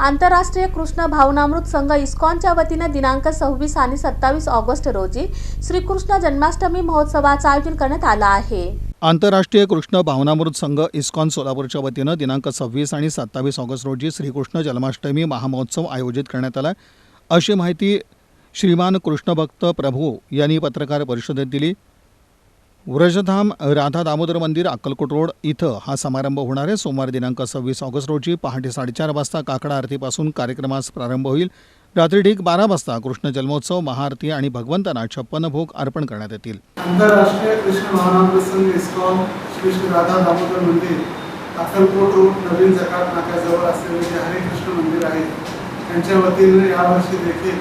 आंतरराष्ट्रीय कृष्ण भावनामृत संघ इस्कॉनच्या वतीनं दिनांक सव्वीस आणि सत्तावीस ऑगस्ट रोजी श्रीकृष्ण जन्माष्टमी महोत्सवाचं आयोजन करण्यात आलं आहे. आंतरराष्ट्रीय कृष्ण भावनामृत संघ इस्कॉन सोलापूरच्या वतीनं दिनांक सव्वीस आणि सत्तावीस ऑगस्ट रोजी श्रीकृष्ण जन्माष्टमी महामहोत्सव आयोजित करण्यात आला. अशी माहिती श्रीमान कृष्णभक्त प्रभू यांनी पत्रकार परिषदेत दिली. व्रजधाम राधा दामोदर मंदिर अक्कलकोट रोड इथं हा समारंभ होणार आहे. सोमवार दिनांक सव्वीस ऑगस्ट रोजी पहाटे साडेचार वाजता काकडा आरतीपासून कार्यक्रमास प्रारंभ होईल. रात्री ठीक बारा वाजता कृष्ण जन्मोत्सव महाआरती आणि भगवंतांना छप्पन भोग अर्पण करण्यात येतील. आंतरराष्ट्रीय कृष्ण महानाम संघ इस्कॉन श्री श्री राधा दामोदर मंदिर अक्कलकोट रोड नवीन जकात नाक्याजवळ असलेले जे हरे कृष्ण मंदिर आहे त्यांच्या वतीने यावर्षी देखील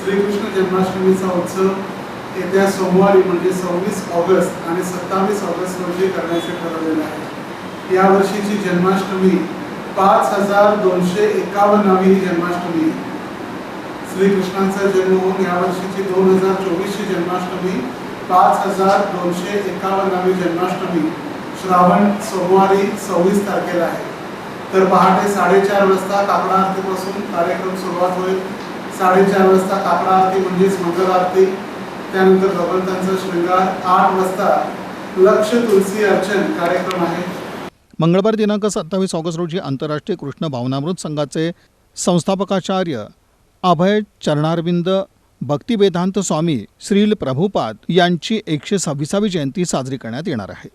श्रीकृष्ण जन्माष्टमीचा उत्सव येत्या सोमवारी म्हणजे सव्वीस ऑगस्ट आणि सत्तावीस ऑगस्ट रोजी करण्याचे ठरवलेले आहे. यावर्षीची जन्माष्टमी पाच हजार दोनशे एकावन्नावी ही जन्माष्टमी आहे. श्रीकृष्णांचा जन्म होऊन यावर्षीची दोन हजार चोवीसची जन्माष्टमी पाच हजार दोनशे एकावन्नावी जन्माष्टमी श्रावण सोमवारी सव्वीस तारखेला आहे. तर पहाटे साडेचार वाजता काकडा आरतीपासून कार्यक्रम सुरुवात होईल. साडेचार वाजता काकडा आरती म्हणजेच मंगल आरती. त्यानंतर भगवंतांचा शृंगार आठ वाजता लक्ष तुलसी अर्चन कार्यक्रम आहे. मंगळवार दिनांक सत्तावीस ऑगस्ट रोजी आंतरराष्ट्रीय कृष्ण भावनामृत संघाचे संस्थापकाचार्य अभय चरणारविंद भक्तिवेदांत स्वामी श्रील प्रभुपाद यांची एकशे सव्वीसावी जयंती साजरी करण्यात येणार आहे.